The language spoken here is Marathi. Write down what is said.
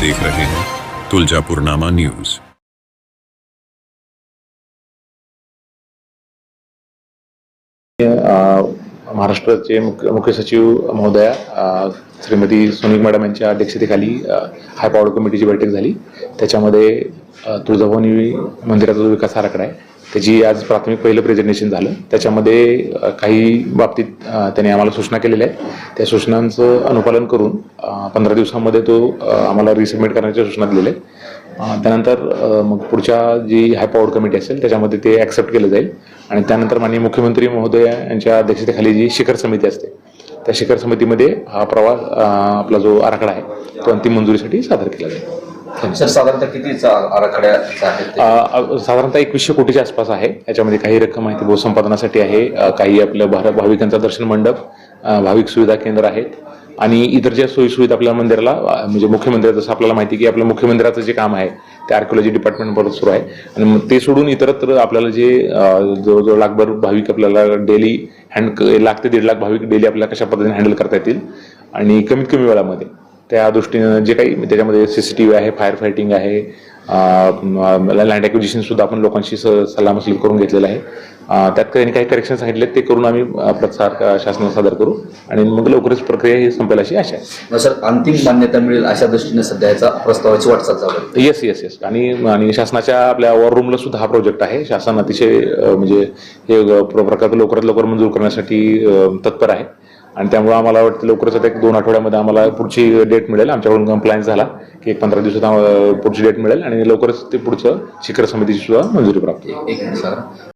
देख रहे हैं। तुलजापुरनामा न्यूज। महाराष्ट्राचे मुख्य मुख्य सचिव महोदया श्रीमती सोनिक मॅडम यांच्या अध्यक्षतेखाली हाय पॉवर कमिटीची बैठक झाली. त्याच्यामध्ये तुळजाभवानी मंदिराचा जो विकास आराखडा आहे त्याची आज प्राथमिक पहिलं प्रेझेंटेशन झालं. त्याच्यामध्ये काही बाबतीत त्याने आम्हाला सूचना केलेल्या आहेत. त्या सूचनांचं अनुपालन करून पंधरा दिवसामध्ये तो आम्हाला रिसबमिट करण्याच्या सूचना दिलेल्या आहेत. त्यानंतर मग पुढच्या जी हाय पॉवर कमिटी असेल त्याच्यामध्ये ते ॲक्सेप्ट केलं जाईल. आणि त्यानंतर माननीय मुख्यमंत्री महोदय यांच्या अध्यक्षतेखाली जी शिखर समिती असते त्या शिखर समितीमध्ये हा प्रवास आपला जो आराखडा आहे तो अंतिम मंजुरीसाठी सादर केला जाईल. सर साधारणतः कितीचा आराखड्याचा आहे साधारणतः एकवीसशे कोटीच्या आसपास आहे. याच्यामध्ये काही रक्कम आहे ती भूसंपादनासाठी आहे. काही आपल्या भार- भाविकांचा दर्शन मंडप भाविक सुविधा केंद्र आहेत. आणि इतर ज्या सोयी सुविधा आपल्या मंदिराला म्हणजे मुख्य मंदिरात जसं आपल्याला माहिती की आपल्या मुख्य मंदिराचं जे काम आहे ते आर्किओलॉजी डिपार्टमेंटबरोबर सुरू आहे. आणि ते सोडून इतरत्र आपल्याला जे जवळजवळ लाखभर भाविक आपल्याला डेली हँड लाख ते दीड लाख भाविक डेली आपल्याला कशा पद्धतीने हँडल करता येतील? आणि कमीत कमी वेळामध्ये. त्या दृष्टीनं जे काही त्याच्यामध्ये सीसीटीव्ही आहे फायर फायटिंग आहे लँड ॲक्विजिशन सुद्धा आपण लोकांशी स- सल्लामसलत करून घेतलेलं आहे. त्यात काही काही करेक्शन सांगितले ते करून आम्ही प्रसार शासनाला सादर करू आणि मग लवकरच प्रक्रिया ही संपेल अशी आशा आहे. सर अंतिम मान्यता मिळेल अशा दृष्टीने सध्या याचा प्रस्तावाची वाटचाल चालू येस येस येस आणि आणि शासनाच्या आपल्या वॉर रूमला सुद्धा हा प्रोजेक्ट आहे. शासन अतिशय म्हणजे हे प्रकल्प लवकरात लवकर मंजूर करण्यासाठी तत्पर आहे. आणि त्यामुळे आम्हाला वाटतं लवकरच आता एक दोन आठवड्यामध्ये आम्हाला पुढची डेट मिळेल. आमच्याकडून कम्प्लायन्स झाला की एक पंधरा दिवसात पुढची डेट मिळेल आणि लवकरच ते पुढचं शिखर समितीची सुद्धा मंजुरी प्राप्त होईल. एक सर.